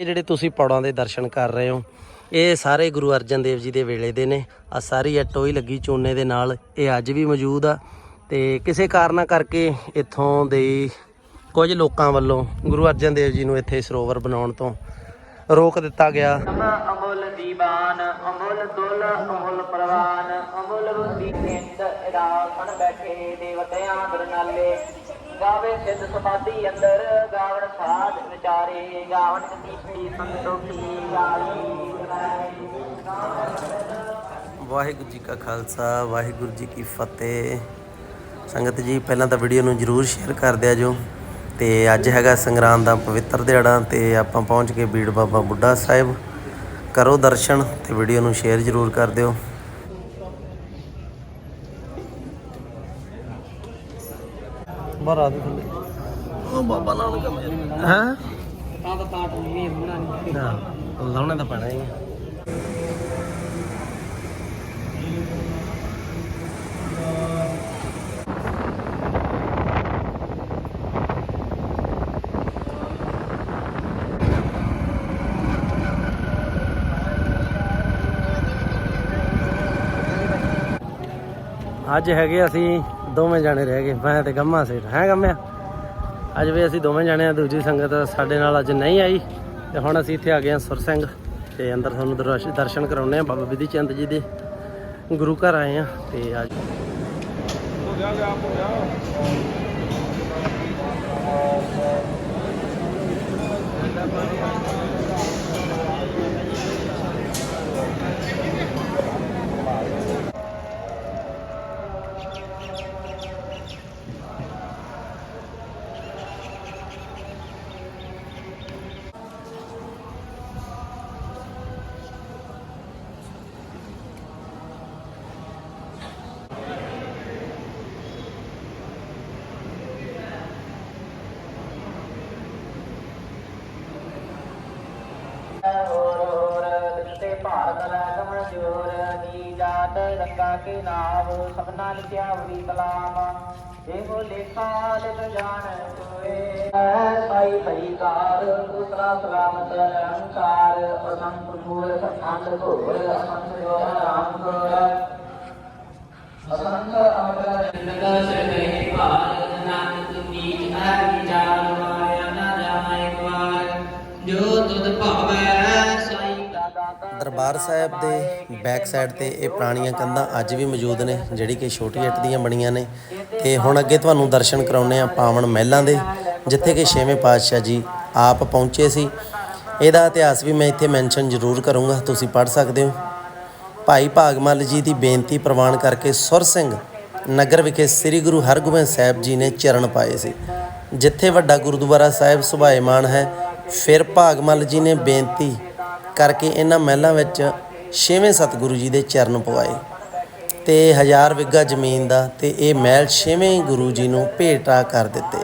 ਇਹ ਜਿਹੜੇ ਤੁਸੀਂ ਪੌੜਾਂ ਦੇ ਦਰਸ਼ਨ ਕਰ ਰਹੇ ਹੋ, ਇਹ ਸਾਰੇ ਗੁਰੂ ਅਰਜਨ ਦੇਵ ਜੀ ਦੇ ਵੇਲੇ ਦੇ ਨੇ। ਆ ਸਾਰੀ ਇਹ ਟੋਈ ਲੱਗੀ ਚੋਨੇ ਦੇ ਨਾਲ, ਇਹ ਅੱਜ ਵੀ ਮੌਜੂਦ ਆ। ਤੇ ਕਿਸੇ ਕਾਰਨਾਂ ਕਰਕੇ ਇੱਥੋਂ ਦੇ ਕੁਝ ਲੋਕਾਂ ਵੱਲੋਂ ਗੁਰੂ ਅਰਜਨ ਦੇਵ ਜੀ ਨੂੰ ਇੱਥੇ ਸਰੋਵਰ ਬਣਾਉਣ ਤੋਂ ਰੋਕ ਦਿੱਤਾ ਗਿਆ। ਅਮੁੱਲ ਦੀਵਾਨ, ਅਮੁੱਲ ਦੁੱਲ ਅਮੁੱਲ ਪ੍ਰਵਾਨ, ਅਮੁੱਲ ਬੁੱਧੀ ਨਿੰਦ ਇਰਾਸਣ ਬੈਠੇ ਦੇਵਤਿਆਂ ਦਰਨਾਲੇ ਗਾਵੇ ਸਿੱਧ ਸਮਾਧੀ ਅੰਦਰ, ਗਾਵਣ ਸਾਧ ਵਿਚਾਰੇ, ਗਾਵਣ ਨੀਤੀ ਸੰਤੋਖੀ ਗਾਲੀ ਵਾਹਿਗੁਰੂ ਜੀ ਕਾ ਖਾਲਸਾ, ਵਾਹਿਗੁਰੂ ਜੀ ਕੀ ਫਤਿਹ। ਸੰਗਤ ਜੀ, ਪਹਿਲਾਂ ਤਾਂ ਵੀਡੀਓ ਨੂੰ ਜਰੂਰ ਸ਼ੇਅਰ ਕਰ ਦਿਆ ਜੋ। ਤੇ ਅੱਜ ਹੈਗਾ ਸੰਗਰਾਂਦ ਦਾ ਪਵਿੱਤਰ ਦਿਹਾੜਾ ਤੇ ਆਪਾਂ ਪਹੁੰਚ ਕੇ ਬੀੜ ਬਾਬਾ ਬੁੱਢਾ ਸਾਹਿਬ। ਕਰੋ ਦਰਸ਼ਨ ਤੇ ਵੀਡੀਓ ਨੂੰ ਸ਼ੇਅਰ ਜਰੂਰ ਕਰ ਦਿਓ। ਬਰਾ ਦੇ ਥੱਲੇ। ਉਹ ਬਾਬਾ ਨਾਨਕ ਹਾਂ? ਤਾਂ ਤਾਂ ਤਾਟ ਨਹੀਂ ਹੋਣਾ ਨਹੀਂ ਨਾ ਲਾਉਣਾ ਤਾਂ ਪੈਣਾ ਹੀ ਆ। ਅੱਜ ਹੈਗੇ ਅਸੀਂ ਦੋਵੇਂ ਜਾਣੇ ਰਹਿ ਗਏ। ਮੈਂ ਤੇ ਗੰਮਾ ਸੇਠ। ਹੈ ਗੰਮਿਆ? ਅੱਜ ਵੀ ਅਸੀਂ ਦੋਵੇਂ ਜਾਣੇ ਆ, ਦੂਜੀ ਸੰਗਤ ਸਾਡੇ ਨਾਲ ਅੱਜ ਨਹੀਂ ਆਈ। ਤੇ ਹੁਣ ਅਸੀਂ ਇੱਥੇ ਆ ਗਏ ਹਾਂ ਸੁਰ ਸਿੰਘ। ਤੇ ਅੰਦਰ ਤੁਹਾਨੂੰ ਦਰਸ਼- ਦਰਸ਼ਨ ਕਰਾਉਣੇ ਆ ਬਾਬਾ ਵਿਧੀ ਚੰਦ ਜੀ ਦੇ। ਗੁਰੂ ਘਰ ਆਏ ਆ ਤੇ ਅੱਜ ਹੋਰ ਦਿੱਤੇ ਭਾਰਤ ਲੈ ਗਮਨ ਜੋਰ ਦੀ ਜਾਤ ਰੰਗਾ ਕੇ ਨਾਮ ਸਭਨਾ ਲਿਖਿਆ ਵਰੀ ਕਲਾਮ ਇਹੋ ਲੇਖਾ ਲਿਖ ਜਾਣ ਕੋਏ ਸਾਈ ਹਰੀਕਾਰ ਦੂਸਰਾ ਸਲਾਮਤ ਅਹੰਕਾਰ ਅਸੰਤ ਪੂਰ ਅਸੰਤ ਘੋਰ ਅਸੰਤ ਜੋਰ ਰਾਮ ਘੋਰ ਅਸੰਤ ਅਮਰ ਜਿੰਦਗਾ ਸੇ ਨਹੀਂ ਭਾਰਤ ਨਾਨਕ ਨੀਚ ਹੈ ਵਿਚਾਰ ਦਰਬਾਰ ਸਾਹਿਬ ਦੇ ਬੈਕ ਸਾਈਡ ਤੇ ਇਹ ਪੁਰਾਣੀਆਂ ਕੰਧਾਂ ਅੱਜ ਵੀ ਮੌਜੂਦ ਨੇ, ਜਿਹੜੀ ਕਿ ਛੋਟੀ ਇੱਟ ਦੀਆਂ ਬਣੀਆਂ ਨੇ। ਤੇ ਹੁਣ ਅੱਗੇ ਤੁਹਾਨੂੰ ਦਰਸ਼ਨ ਕਰਾਉਣੇ ਆ ਪਾਵਨ ਮਹਿਲਾਂ ਦੇ, ਜਿੱਥੇ ਕਿ ਛੇਵੇਂ ਪਾਤਸ਼ਾਹ ਜੀ ਆਪ ਪਹੁੰਚੇ ਸੀ। ਇਹਦਾ ਇਤਿਹਾਸ ਵੀ ਮੈਂ ਇੱਥੇ ਮੈਂਸ਼ਨ ਜ਼ਰੂਰ ਕਰੂੰਗਾ, ਤੁਸੀਂ ਪੜ੍ਹ ਸਕਦੇ ਹੋ। ਭਾਈ ਭਾਗਮਲ ਜੀ ਦੀ ਬੇਨਤੀ ਪ੍ਰਵਾਨ ਕਰਕੇ ਸੁਰ ਸਿੰਘ ਨਗਰ ਵਿਖੇ ਸ੍ਰੀ ਗੁਰੂ ਹਰਗੋਬਿੰਦ ਸਾਹਿਬ ਜੀ ਨੇ ਚਰਨ ਪਾਏ ਸੀ। ਜਿੱਥੇ ਵੱਡਾ ਗੁਰਦੁਆਰਾ ਸਾਹਿਬ ਸੁਭਾਏਮਾਨ ਹੈ, ਫਿਰ ਭਾਗਮਲ ਜੀ ਨੇ ਬੇਨਤੀ ਕਰਕੇ ਇਹਨਾਂ ਮਹਿਲਾਂ ਵਿੱਚ ਛੇਵੇਂ ਸਤਿਗੁਰੂ ਜੀ ਦੇ ਚਰਨ ਪਵਾਏ ਤੇ ਹਜ਼ਾਰ ਵਿੱਗਾ ਜ਼ਮੀਨ ਦਾ ਤੇ ਇਹ ਮਹਿਲ ਛੇਵੇਂ ਗੁਰੂ ਜੀ ਨੂੰ ਭੇਟਾ ਕਰ ਦਿੱਤੇ।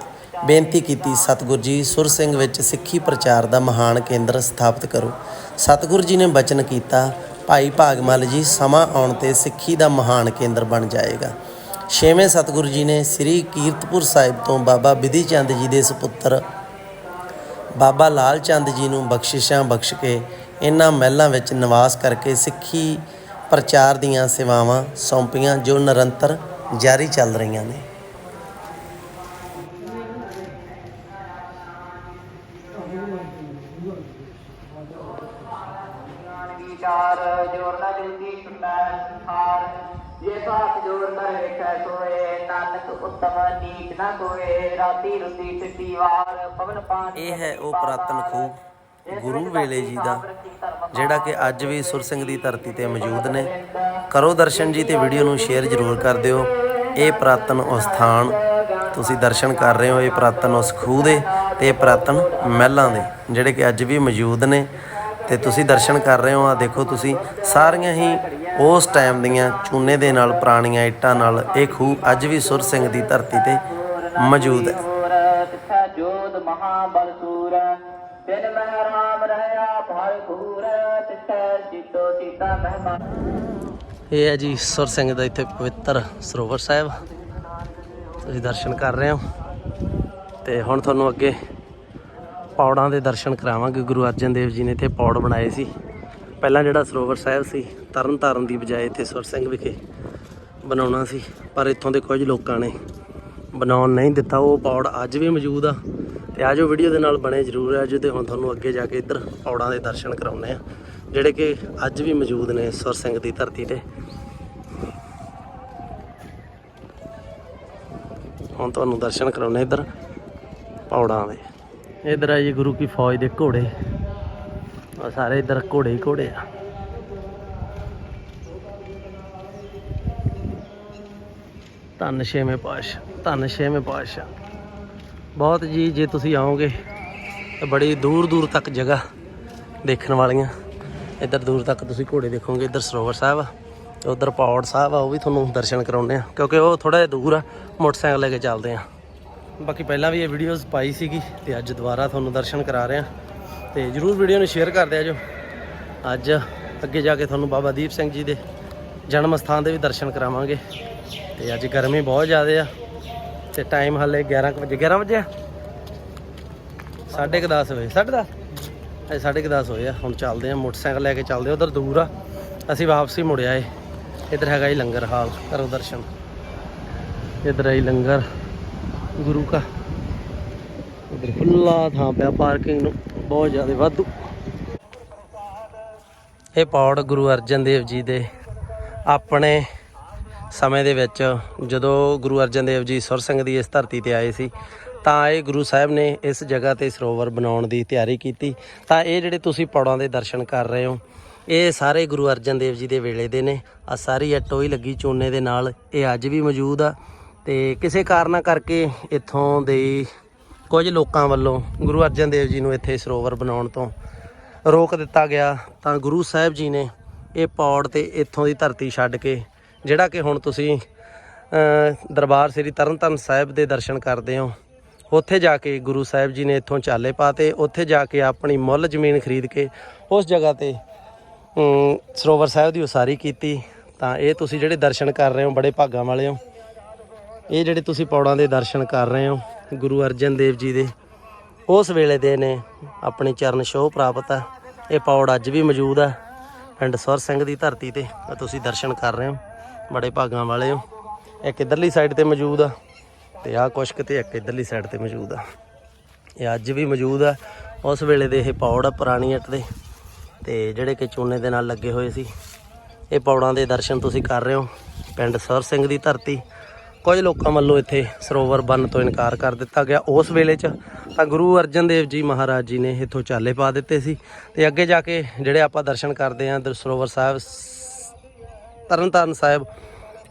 ਬੇਨਤੀ ਕੀਤੀ, ਸਤਿਗੁਰੂ ਜੀ, ਸੁਰ ਸਿੰਘ ਵਿੱਚ ਸਿੱਖੀ ਪ੍ਰਚਾਰ ਦਾ ਮਹਾਨ ਕੇਂਦਰ ਸਥਾਪਿਤ ਕਰੋ। ਸਤਿਗੁਰੂ ਜੀ ਨੇ ਬਚਨ ਕੀਤਾ, ਭਾਈ ਭਾਗਮਲ ਜੀ, ਸਮਾਂ ਆਉਣ ਤੇ ਸਿੱਖੀ ਦਾ ਮਹਾਨ ਕੇਂਦਰ ਬਣ ਜਾਏਗਾ। ਛੇਵੇਂ ਸਤਿਗੁਰੂ ਜੀ ਨੇ ਸ੍ਰੀ ਕੀਰਤਪੁਰ ਸਾਹਿਬ ਤੋਂ ਬਾਬਾ ਵਿਧੀ ਚੰਦ ਜੀ ਦੇ ਸੁਪੁੱਤਰ ਬਾਬਾ ਲਾਲ ਚੰਦ ਜੀ ਨੂੰ ਬਖਸ਼ਿਸ਼ਾਂ ਬਖਸ਼ ਕੇ ਇਹਨਾਂ ਮਹਿਲਾਂ ਵਿੱਚ ਨਿਵਾਸ ਕਰਕੇ ਸਿੱਖੀ ਪ੍ਰਚਾਰ ਦੀਆਂ ਸੇਵਾਵਾਂ ਸੌਂਪੀਆਂ ਜੋ ਨਿਰੰਤਰ ਜਾਰੀ ਚੱਲ ਰਹੀਆਂ ਨੇ। ਵਿਚਾਰ ਜੋਰ ਨਾ ਜਲਦੀ ਛੁਟੈ ਸੰਸਾਰ ਜੇ ਸਾਥ ਜੋਰ ਨਾ ਵੇਖੈ ਸੋਏ ਨਾਨਕ ਉਤਮ ਨੀਚ ਨਾ ਕੋਏ ਰਾਤੀ ਰੁਤੀ ਟਿੱਟੀ ਵਾਰ ਪਵਨ ਪਾਣੀ ਇਹ ਹੈ ਉਹ ਪੁਰਾਤਨ ਖੂਹ ਗੁਰੂ ਵੇਲੇ ਜੀ ਦਾ, ਜਿਹੜਾ ਕਿ ਅੱਜ ਵੀ ਸੁਰ ਸਿੰਘ ਦੀ ਧਰਤੀ ਤੇ ਮੌਜੂਦ ਨੇ। ਕਰੋ ਦਰਸ਼ਨ ਜੀ ਤੇ ਵੀਡੀਓ ਨੂੰ ਸ਼ੇਅਰ ਜ਼ਰੂਰ ਕਰ ਦਿਓ। ਇਹ ਪੁਰਾਤਨ ਉਸ ਸਥਾਨ ਤੁਸੀਂ ਦਰਸ਼ਨ ਕਰ ਰਹੇ ਹੋ ਇਹ ਪੁਰਾਤਨ ਉਸ ਖੂਹ ਦੇ ਤੇ ਇਹ ਪੁਰਾਤਨ ਮਹਿਲਾਂ ਦੇ, ਜਿਹੜੇ ਕਿ ਅੱਜ ਵੀ ਮੌਜੂਦ ਨੇ। ਤੇ ਤੁਸੀਂ ਦਰਸ਼ਨ ਕਰ ਰਹੇ ਹੋ ਆ ਦੇਖੋ ਤੁਸੀਂ, ਸਾਰੀਆਂ ਹੀ ਉਸ ਟਾਈਮ ਦੀਆਂ ਚੂਨੇ ਦੇ ਨਾਲ, ਪੁਰਾਣੀਆਂ ਇੱਟਾਂ ਨਾਲ ਇਹ ਖੂਹ ਅੱਜ ਵੀ ਸੁਰ ਸਿੰਘ ਦੀ ਧਰਤੀ ਤੇ ਮੌਜੂਦ ਹੈ। ਤਿੱਥੈ ਮਹਾਬਲ ਸੂਰ ਬਿਨ ਮਹਿ ਰਾਮ ਰਹਿਆ ਭਲ ਖੂਰ ਤਿੱਥੈ ਜੀਤੋ ਸੀਤਾ ਮਹਿਮਾ। ਇਹ ਹੈ ਜੀ ਸੁਰ ਸਿੰਘ ਦਾ ਇੱਥੇ ਪਵਿੱਤਰ ਸਰੋਵਰ ਸਾਹਿਬ। ਤੁਸੀਂ ਦਰਸ਼ਨ ਕਰ ਰਹੇ ਹੋ। ਤੇ ਹੁਣ ਤੁਹਾਨੂੰ ਅੱਗੇ ਪੌੜਾਂ ਦੇ ਦਰਸ਼ਨ ਕਰਾਵਾਂਗੇ। ਗੁਰੂ ਅਰਜਨ ਦੇਵ ਜੀ ਨੇ ਇੱਥੇ ਪੌੜ ਬਣਾਏ ਸੀ। ਪਹਿਲਾਂ ਜਿਹੜਾ ਸਰੋਵਰ ਸਾਹਿਬ ਸੀ ਤਰਨ ਤਾਰਨ ਦੀ ਬਜਾਏ ਇੱਥੇ ਸੁਰ ਸਿੰਘ ਵਿਖੇ ਬਣਾਉਣਾ ਸੀ। ਪਰ ਇੱਥੋਂ ਦੇ ਕੁਝ ਲੋਕਾਂ ਨੇ ਬਣਾਉਣ ਨਹੀਂ ਦਿੱਤਾ। ਉਹ ਪੌੜ ਅੱਜ ਵੀ ਮੌਜੂਦ ਆ। ਤੇ ਆਜੋ ਵੀਡੀਓ ਦੇ ਨਾਲ ਬਣੇ ਜ਼ਰੂਰ ਆ ਤੇ ਹੁਣ ਤੁਹਾਨੂੰ ਅੱਗੇ ਜਾ ਕੇ ਇੱਧਰ ਪੌੜਾਂ ਦੇ ਦਰਸ਼ਨ ਕਰਾਉਣੇ ਆ ਜਿਹੜੇ ਕਿ ਅੱਜ ਵੀ ਮੌਜੂਦ ਨੇ ਸੁਰ ਸਿੰਘ ਦੀ ਧਰਤੀ ਤੇ। ਹੁਣ ਤੁਹਾਨੂੰ ਦਰਸ਼ਨ ਕਰਾਉਣੇ ਇੱਧਰ ਪੌੜਾਂ ਦੇ। ਇੱਧਰ ਆ ਜੀ ਗੁਰੂ ਕੀ ਫੌਜ ਦੇ ਘੋੜੇ। ਆ ਸਾਰੇ ਇੱਧਰ ਘੋੜੇ ਹੀ ਘੋੜੇ ਆ। ਧੰਨ ਛੇਵੇਂ ਪਾਤਸ਼ਾਹ, ਧੰਨ ਛੇਵੇਂ ਪਾਤਸ਼ਾਹ। ਬਹੁਤ ਜੀ, ਜੇ ਤੁਸੀਂ ਆਓਗੇ ਤਾਂ ਬੜੀ ਦੂਰ ਦੂਰ ਤੱਕ ਜਗ੍ਹਾ ਦੇਖਣ ਵਾਲੀਆਂ। ਇੱਧਰ ਦੂਰ ਤੱਕ ਤੁਸੀਂ ਘੋੜੇ ਦੇਖੋਗੇ, ਇੱਧਰ ਸਰੋਵਰ ਸਾਹਿਬ ਆ, ਤੇ ਉੱਧਰ ਪੌੜ ਸਾਹਿਬ ਆ, ਉਹ ਵੀ ਤੁਹਾਨੂੰ ਦਰਸ਼ਨ ਕਰਾਉਣੇ ਆ, ਕਿਉਂਕਿ ਉਹ ਥੋੜਾ ਜਿਹਾ ਦੂਰ ਆ, ਮੋਟਰਸਾਈਕਲ ਲੈ ਕੇ ਚੱਲਦੇ ਆ। ਬਾਕੀ ਪਹਿਲਾਂ ਵੀ ਇਹ ਵੀਡੀਓਜ਼ ਪਾਈ ਸੀਗੀ, ਤੇ ਅੱਜ ਦੁਬਾਰਾ ਤੁਹਾਨੂੰ ਦਰਸ਼ਨ ਕਰਾ ਰਹੇ ਆ, ਤੇ ਜਰੂਰ ਵੀਡੀਓ ਨੂੰ ਸ਼ੇਅਰ ਕਰਦੇ ਆ ਜੋ। ਅੱਜ ਅੱਗੇ ਜਾ ਕੇ ਤੁਹਾਨੂੰ ਬਾਬਾ ਦੀਪ ਸਿੰਘ ਜੀ ਦੇ ਜਨਮ ਸਥਾਨ ਦੇ ਵੀ ਦਰਸ਼ਨ ਕਰਾਵਾਂਗੇ, ਤੇ ਅੱਜ ਗਰਮੀ ਬਹੁਤ ਜ਼ਿਆਦਾ ਆ। ਤੇ ਟਾਈਮ ਹਾਲੇ 11 ਕੁ ਵਜੇ 11 ਵਜੇ ਸਾਢੇ ਕੁ 10 ਵਜੇ, ਸਾਢੇ 10 ਅਜੇ ਸਾਢੇ ਕੁ 10 ਹੋਏ ਆ, ਹੁਣ ਚੱਲਦੇ ਆ, ਮੋਟਰਸਾਈਕਲ ਲੈ ਕੇ ਚੱਲਦੇ ਉਧਰ ਦੂਰ ਆ। ਅਸੀਂ ਵਾਪਸੀ ਮੁੜਿਆ ਏ ਇੱਧਰ ਹੈਗਾ ਹੀ ਲੰਗਰ ਹਾਲ ਕਰੋ ਦਰਸ਼ਨ। ਇੱਧਰ ਆਈ ਲੰਗਰ, ਗੁਰੂ ਕਾ ਉਧਰ ਖੁੱਲਾ ਥਾਂ ਪਿਆ ਪਾਰਕਿੰਗ ਨੂੰ, ਬਹੁਤ ਜ਼ਿਆਦਾ ਵਾਧੂ। ਇਹ ਪੌੜ ਗੁਰੂ ਅਰਜਨ ਦੇਵ ਜੀ ਦੇ ਆਪਣੇ ਸਮੇਂ ਦੇ ਵਿੱਚ ਜਦੋਂ ਗੁਰੂ ਅਰਜਨ ਦੇਵ ਜੀ ਸੁਰ ਸਿੰਘ ਦੀ ਇਸ ਧਰਤੀ ਤੇ ਆਏ ਸੀ, ਤਾਂ ਇਹ ਗੁਰੂ ਸਾਹਿਬ ਨੇ ਇਸ ਜਗ੍ਹਾ ਤੇ ਸਰੋਵਰ ਬਣਾਉਣ ਦੀ ਤਿਆਰੀ ਕੀਤੀ। ਤਾਂ ਇਹ ਜਿਹੜੇ ਤੁਸੀਂ ਪੌੜਾਂ ਦੇ ਦਰਸ਼ਨ ਕਰ ਰਹੇ ਹੋ, ਇਹ ਸਾਰੇ ਗੁਰੂ ਅਰਜਨ ਦੇਵ ਜੀ ਦੇ ਵੇਲੇ ਦੇ ਨੇ। ਆ ਸਾਰੀ ਇਹ ਟੋਈ ਲੱਗੀ ਚੋਨੇ ਦੇ ਨਾਲ, ਇਹ ਅੱਜ ਵੀ ਮੌਜੂਦ ਆ। ਤੇ ਕਿਸੇ ਕਾਰਨਾਂ ਕਰਕੇ ਇੱਥੋਂ ਦੇ ਕੁਝ ਲੋਕਾਂ ਵੱਲੋਂ ਗੁਰੂ ਅਰਜਨ ਦੇਵ ਜੀ ਨੂੰ ਇੱਥੇ ਸਰੋਵਰ ਬਣਾਉਣ ਤੋਂ ਰੋਕ ਦਿੱਤਾ ਗਿਆ, ਤਾਂ ਗੁਰੂ ਸਾਹਿਬ ਜੀ ਨੇ ਇਹ ਪੌੜ ਤੇ ਇੱਥੋਂ ਦੀ ਧਰਤੀ ਛੱਡ ਕੇ ਜਿਹੜਾ ਕਿ ਹੁਣ ਤੁਸੀਂ ਦਰਬਾਰ ਸ੍ਰੀ ਤਰਨਤਾਰਨ ਸਾਹਿਬ ਦੇ ਦਰਸ਼ਨ ਕਰਦੇ ਹੋ, ਉੱਥੇ ਜਾ ਕੇ ਗੁਰੂ ਸਾਹਿਬ ਜੀ ਨੇ ਇੱਥੋਂ ਚਾਲੇ ਪਾਤੇ, ਉੱਥੇ ਜਾ ਕੇ ਆਪਣੀ ਮੁੱਲ ਜ਼ਮੀਨ ਖਰੀਦ ਕੇ ਉਸ ਜਗ੍ਹਾ ਤੇ ਸਰੋਵਰ ਸਾਹਿਬ ਦੀ ਉਸਾਰੀ ਕੀਤੀ। ਤਾਂ ਇਹ ਤੁਸੀਂ ਜਿਹੜੇ ਦਰਸ਼ਨ ਕਰ ਰਹੇ ਹੋ, ਬੜੇ ਭਾਗਾਂ ਵਾਲੇ ਹੋ। ਇਹ ਜਿਹੜੇ ਤੁਸੀਂ ਪੌੜਾਂ ਦੇ ਦਰਸ਼ਨ ਕਰ ਰਹੇ ਹੋ, ਗੁਰੂ ਅਰਜਨ ਦੇਵ ਜੀ ਦੇ, ਉਸ ਵੇਲੇ ਦੇ ਨੇ ਆਪਣੇ ਚਰਨ ਛੋਹ ਪ੍ਰਾਪਤ ਆ। ਇਹ ਪੌੜ ਅੱਜ ਵੀ ਮੌਜੂਦ ਆ, ਪਿੰਡ ਸਵਰ ਸਿੰਘ ਦੀ ਧਰਤੀ ਤੇ ਤੁਸੀਂ ਦਰਸ਼ਨ ਕਰ ਰਹੇ ਹੋ। ਬੜੇ ਭਾਗਾਂ ਵਾਲੇ ਹੋ। ਇੱਕ ਇਧਰਲੀ ਸਾਈਡ ਤੇ ਮੌਜੂਦ ਆ ਤੇ ਆਹ ਕੁਛ ਕਿਤੇ ਇੱਕ ਇਧਰਲੀ ਸਾਈਡ ਤੇ ਮੌਜੂਦ ਆ। ਇਹ ਅੱਜ ਵੀ ਮੌਜੂਦ ਆ, ਉਸ ਵੇਲੇ ਦੇ ਇਹ ਪੌੜ ਆ ਪੁਰਾਣੀ ਇੱਟ ਦੇ। ਤੇ ਜਿਹੜੇ ਕਿ ਚੂਨੇ ਦੇ ਨਾਲ ਲੱਗੇ ਹੋਏ ਸੀ, ਇਹ ਪੌੜਾਂ ਦੇ ਦਰਸ਼ਨ ਤੁਸੀਂ ਕਰ ਰਹੇ ਹੋ। ਪਿੰਡ ਸਰ ਸਿੰਘ ਦੀ ਧਰਤੀ। ਕੁਝ ਲੋਕਾਂ ਵੱਲੋਂ ਇੱਥੇ ਸਰੋਵਰ ਬੰਨ ਤੋਂ ਇਨਕਾਰ ਕਰ ਦਿੱਤਾ ਗਿਆ। ਉਸ ਵੇਲੇ 'ਚ ਤਾਂ ਗੁਰੂ ਅਰਜਨ ਦੇਵ ਜੀ ਮਹਾਰਾਜ ਜੀ ਨੇ ਇੱਥੋਂ ਚਾਲੇ ਪਾ ਦਿੱਤੇ ਸੀ। ਤੇ ਅੱਗੇ ਜਾ ਕੇ ਜਿਹੜੇ ਆਪਾਂ ਦਰਸ਼ਨ ਕਰਦੇ ਆਂ ਦਰ ਸਰੋਵਰ ਸਾਹਿਬ ਤਰਨਤਾਰਨ ਸਾਹਿਬ,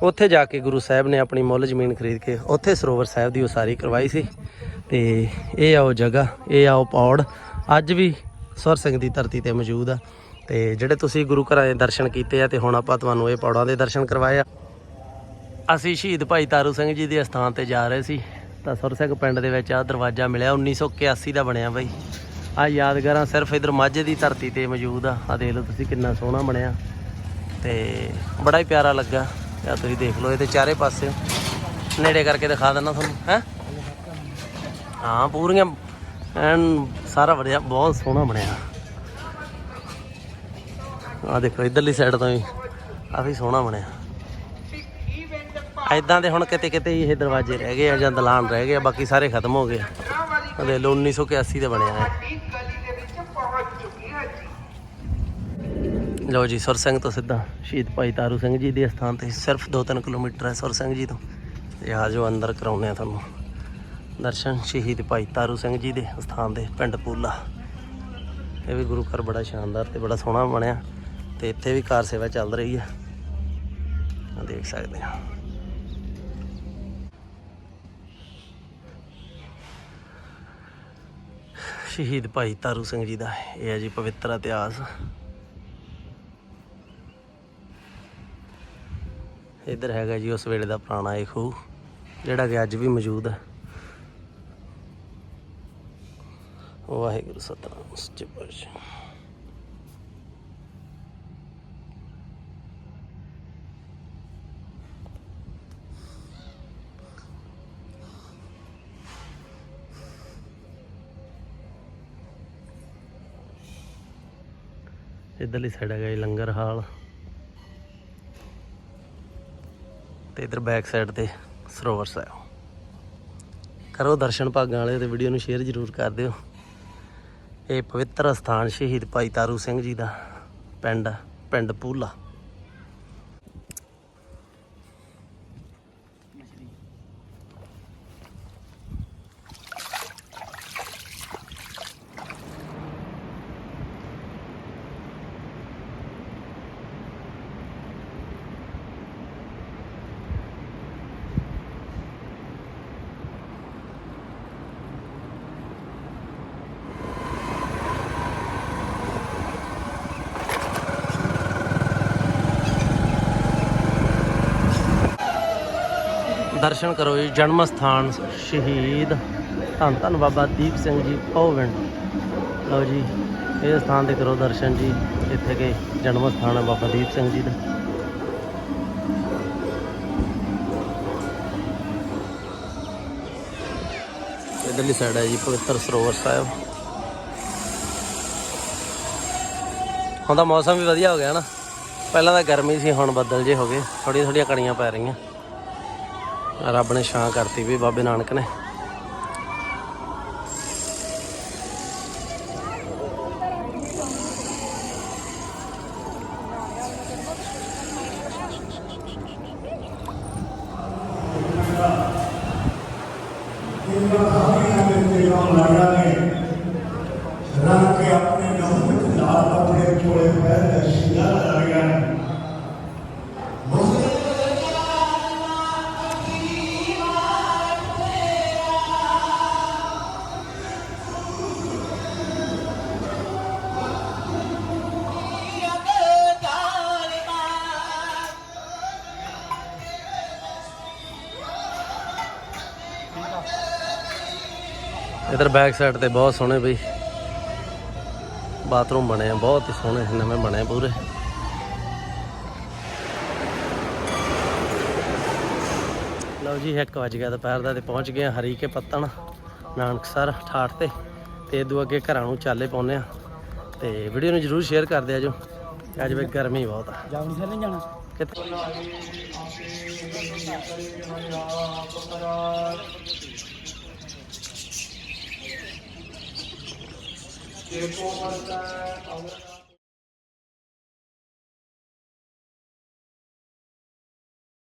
ਉੱਥੇ ਜਾ ਕੇ ਗੁਰੂ ਸਾਹਿਬ ਨੇ ਆਪਣੀ ਮੁੱਲ ਜ਼ਮੀਨ ਖਰੀਦ ਕੇ ਉੱਥੇ ਸਰੋਵਰ ਸਾਹਿਬ ਦੀ ਉਸਾਰੀ ਕਰਵਾਈ ਸੀ। ਤੇ ਇਹ ਆ ਉਹ ਜਗ੍ਹਾ, ਇਹ ਆ ਉਹ ਪੌੜ, ਅੱਜ ਵੀ ਸੁਰ ਸਿੰਘ ਦੀ ਧਰਤੀ ਤੇ ਮੌਜੂਦ ਆ। ਤੇ ਜਿਹੜੇ ਤੁਸੀਂ ਗੁਰੂ ਘਰਾਂ ਦੇ ਦਰਸ਼ਨ ਕੀਤੇ ਆ, ਤੇ ਹੁਣ ਆਪਾਂ ਤੁਹਾਨੂੰ ਇਹ ਪੌੜਾਂ ਦੇ ਦਰਸ਼ਨ ਕਰਵਾਏ ਆ। ਅਸੀਂ ਸ਼ਹੀਦ ਭਾਈ ਤਾਰੂ ਸਿੰਘ ਜੀ ਦੇ ਅਸਥਾਨ ਤੇ ਜਾ ਰਹੇ ਸੀ। ਤਾਂ ਸੁਰ ਸਿੰਘ ਪਿੰਡ ਦੇ ਵਿੱਚ ਆ ਦਰਵਾਜ਼ਾ ਮਿਲਿਆ 1981 ਦਾ ਬਣਿਆ ਬਾਈ। ਆ ਯਾਦਗਾਰਾਂ ਸਿਰਫ ਇਧਰ ਮਾਝੇ ਦੀ ਧਰਤੀ ਤੇ ਮੌਜੂਦ ਆ। ਆ ਦੇਖ ਲਓ ਤੁਸੀਂ ਕਿੰਨਾ ਸੋਹਣਾ ਬਣਿਆ। ਤੇ ਬੜਾ ਹੀ ਪਿਆਰਾ ਲੱਗਾ। ਆ ਤੁਸੀਂ ਦੇਖ ਲਓ ਇਹਦੇ ਚਾਰੇ ਪਾਸੇ। ਨੇੜੇ ਕਰਕੇ ਦਿਖਾ ਦਿੰਦਾ ਤੁਹਾਨੂੰ, ਹੈ? ਹਾਂ, ਪੂਰੀਆਂ, ਐਨ ਸਾਰਾ ਵਧੀਆ ਬਹੁਤ ਸੋਹਣਾ ਬਣਿਆ। ਆ ਦੇਖੋ, ਇਧਰਲੀ ਸਾਈਡ ਤੋਂ ਵੀ ਕਾਫੀ ਸੋਹਣਾ ਬਣਿਆ। ਐਦਾਂ ਦੇ ਹੁਣ ਕਿਤੇ ਕਿਤੇ ਇਹ ਦਰਵਾਜ਼ੇ ਰਹਿ ਗਏ ਆ ਜਾਂ ਦਲਾਨ ਰਹਿ ਗਏ ਆ, ਬਾਕੀ ਸਾਰੇ ਖਤਮ ਹੋ ਗਏ ਆ। ਦੇਖ ਲਓ 1981 ਦੇ ਬਣਿਆ ਹੈ ਲਓ ਜੀ, ਸੁਰ ਸਿੰਘ ਤੋਂ ਸਿੱਧਾ। ਸ਼ਹੀਦ ਭਾਈ ਤਾਰੂ ਸਿੰਘ ਜੀ ਦੇ ਸਥਾਨ ਤੇ। ਸਿਰਫ 2-3 ਕਿਲੋਮੀਟਰ ਹੈ ਸੁਰ ਸਿੰਘ ਜੀ ਤੋਂ। ਤੇ ਆ ਜਾਓ, ਅੰਦਰ ਕਰਾਉਂਦੇ ਆ ਤੁਹਾਨੂੰ। ਦਰਸ਼ਨ ਸ਼ਹੀਦ ਭਾਈ ਤਾਰੂ ਸਿੰਘ ਜੀ ਦੇ ਸਥਾਨ ਦੇ, ਪਿੰਡ ਪੂਲਾ। ਇਹ ਵੀ ਗੁਰੂ ਘਰ ਬੜਾ ਸ਼ਾਨਦਾਰ ਤੇ ਬੜਾ ਸੋਹਣਾ ਬਣਿਆ। ਤੇ ਇੱਥੇ ਵੀ ਕਾਰ ਸੇਵਾ ਚੱਲ ਰਹੀ ਹੈ। ਆ ਦੇਖ ਸਕਦੇ ਆ। ਸ਼ਹੀਦ ਭਾਈ ਤਾਰੂ ਸਿੰਘ ਜੀ ਦਾ ਇਹ ਹੈ ਜੀ ਪਵਿੱਤਰ ਇਤਿਹਾਸ। ਇੱਧਰ ਹੈਗਾ ਜੀ ਉਸ ਵੇਲੇ ਦਾ ਪੁਰਾਣਾ ਇਹ ਖੂਹ, ਜਿਹੜਾ ਕਿ ਅੱਜ ਵੀ ਮੌਜੂਦ ਹੈ। ਵਾਹਿਗੁਰੂ ਸਤਨਾਮ, ਸੱਚੇ ਪਾਤਸ਼ਾਹ। ਇਧਰਲੀ ਸਾਈਡ ਹੈਗਾ ਜੀ ਲੰਗਰ ਹਾਲ। ਤੇ ਇਧਰ ਬੈਕ ਸਾਈਡ ਤੇ ਸਰੋਵਰ ਸਾਹਿਬ। ਕਰੋ ਦਰਸ਼ਨ ਭਾਗਾਂ ਵਾਲੇ ਤੇ ਵੀਡੀਓ ਨੂੰ ਸ਼ੇਅਰ ਜ਼ਰੂਰ ਕਰ ਦਿਓ। ਇਹ ਪਵਿੱਤਰ ਸਥਾਨ ਸ਼ਹੀਦ ਭਾਈ ਤਾਰੂ ਸਿੰਘ ਜੀ ਦਾ ਪਿੰਡ ਪਿੰਡ ਪੂਲਾ। ਦਰਸ਼ਨ ਕਰੋ ਜੀ, ਜਨਮ ਸਥਾਨ ਸ਼ਹੀਦ। ਧੰਨ ਧੰਨ ਬਾਬਾ ਦੀਪ ਸਿੰਘ ਜੀ ਪੌਵਿੰਡ ਲਓ ਜੀ ਇਹ ਸਥਾਨ ਦੇ ਕਰੋ ਦਰਸ਼ਨ ਜੀ, ਇੱਥੇ ਕੇ ਜਨਮ ਸਥਾਨ ਹੈ ਬਾਬਾ ਦੀਪ ਸਿੰਘ ਜੀ ਦਾ। ਇਧਰਲੀ ਸਾਈਡ ਹੈ ਜੀ, ਪਵਿੱਤਰ ਸਰੋਵਰ ਸਾਹਿਬ। ਹੁਣ ਤਾਂ ਮੌਸਮ ਵੀ ਵਧੀਆ ਹੋ ਗਿਆ ਨਾ। ਪਹਿਲਾਂ ਤਾਂ ਗਰਮੀ ਸੀ, ਹੁਣ ਬੱਦਲ ਜੇ ਹੋ ਗਏ ਥੋੜੀਆਂ ਥੋੜੀਆਂ ਕਣੀਆਂ ਪੈ ਰਹੀਆਂ। ਰੱਬ ਨੇ ਛਾਂ ਕਰਤੀ ਵੀ ਬਾਬੇ ਨਾਨਕ ਨੇ रंग के अपने नमक लाल अपने चोड़े पैर सीधा लगाया ਇਧਰ ਬੈਕ ਸਾਈਡ ਤੇ ਬਹੁਤ ਸੋਹਣੇ ਬਈ। ਬਾਥਰੂਮ ਬਣੇ ਆ, ਬਹੁਤ ਹੀ ਸੋਹਣੇ ਨਵੇਂ ਬਣੇ ਪੂਰੇ। ਲਓ ਜੀ 1 ਵਜ ਗਿਆ ਦੁਪਹਿਰ ਦਾ ਤੇ ਪਹੁੰਚ ਗਏ ਹਰੀ ਕੇ ਪੱਤਣ, ਨਾਨਕਸਰ ਠਾਠ ਤੇ। ਤੇ ਇਦੋਂ ਅੱਗੇ ਘਰਾਂ ਨੂੰ ਚਾਲੇ ਪਾਉਨੇ ਆ। ਤੇ ਵੀਡੀਓ ਨੂੰ ਜਰੂਰ ਸ਼ੇਅਰ ਕਰ ਦਿਆ ਜੋ ਅੱਜ ਵੀ ਗਰਮੀ ਬਹੁਤ ਆ। ਜਾਵਣੀ ਸਰ ਨਹੀਂ ਜਾਣਾ ਕਿਤੇ ਦੇਖੋ ਮਰਦਾ